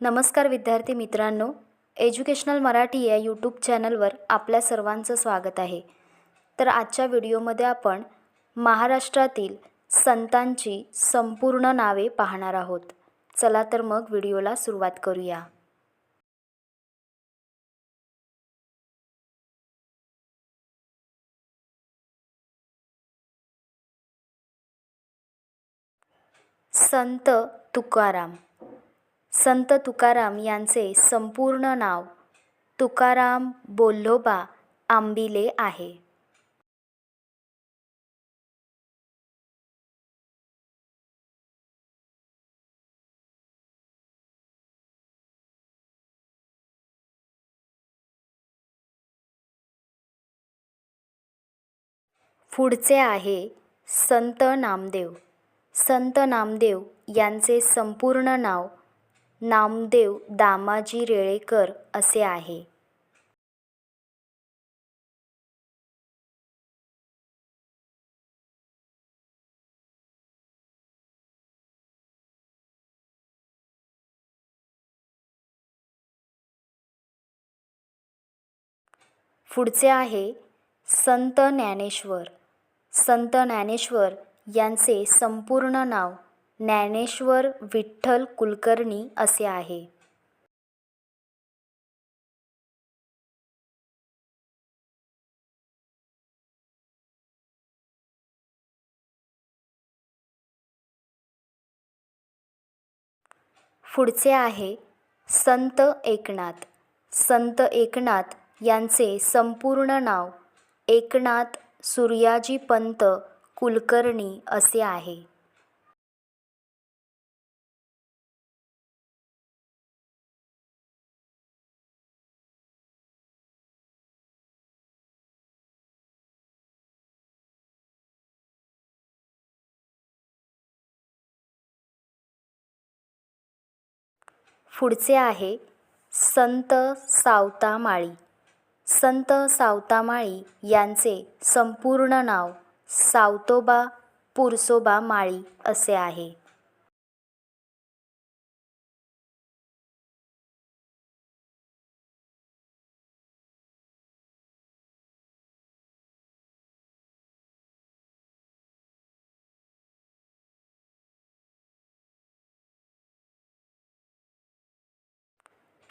नमस्कार विद्यार्थी मित्रांनो एज्युकेशनल मराठी या यूट्यूब चॅनलवर आपल्या सर्वांचं स्वागत आहे. तर आजच्या व्हिडिओमध्ये आपण महाराष्ट्रातील संतांची संपूर्ण नावे पाहणार आहोत. चला तर मग व्हिडिओला सुरुवात करूया. संत तुकाराम संत तुकाराम यांचे संपूर्ण नाव तुकाराम बोल्होबा आंबिले आहे. पुढचे आहे संत नामदेव. संत नामदेव यांचे संपूर्ण नाव नामदेव दामाजी रेळेकर असे आहे. पुढचे आहे संत ज्ञानेश्वर. संत ज्ञानेश्वर यांचे संपूर्ण नाव ज्ञानेश्वर विठ्ठल कुलकर्णी असे आहे. पुढचे आहे संत एकनाथ. संत एकनाथ यांचे संपूर्ण नाव एकनाथ सूर्याजी पंत कुलकर्णी असे आहे. पुढचे आहे संत सावतामाळी. संत सावतामाळी यांचे संपूर्ण नाव सावतोबा पुरसोबा माळी असे आहे.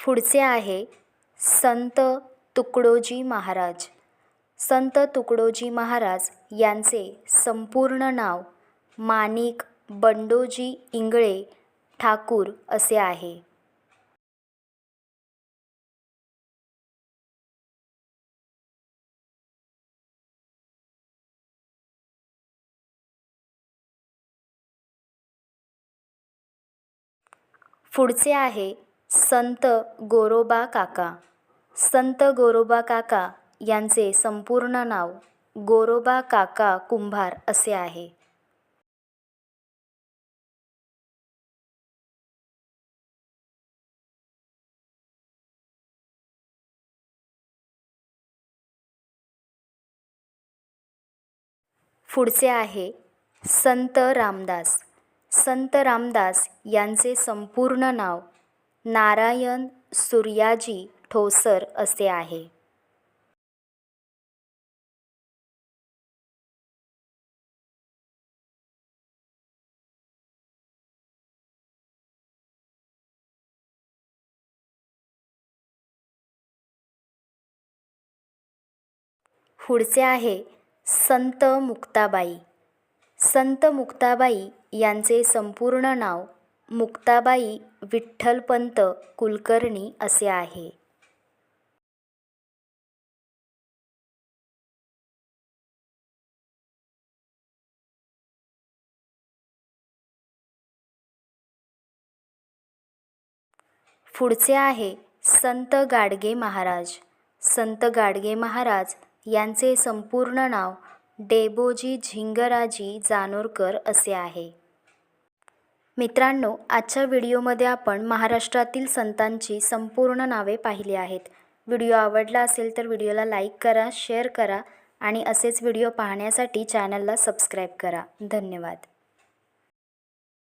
पुढचे आहे संत तुकडोजी महाराज. संत तुकडोजी महाराज यांचे संपूर्ण नाव माणिक बंडोजी इंगळे ठाकूर असे आहे. पुढचे आहे संत गोरोबा काका. संत गोरोबा काका यांचे संपूर्ण नाव गोरोबा काका कुंभार असे आहे. पुढचे आहे संत रामदास. संत रामदास यांचे संपूर्ण नाव नारायण सूर्याजी ठोसर असे आहे. पुढचे आहे संत मुक्ताबाई. संत मुक्ताबाई यांचे संपूर्ण नाव मुक्ताबाई विठ्ठलपंत कुलकर्णी असे आहे. पुढचे आहे संत गाडगे महाराज. संत गाडगे महाराज यांचे संपूर्ण नाव डेबोजी झिंगराजी जानोरकर असे आहे. मित्रांनो आजच्या व्हिडिओमध्ये आपण महाराष्ट्रातील संतांची संपूर्ण नावे पाहिली आहेत. व्हिडिओ आवडला असेल तर व्हिडिओला लाईक करा शेअर करा आणि असेच व्हिडिओ पाहण्यासाठी चॅनलला सबस्क्राईब करा. धन्यवाद.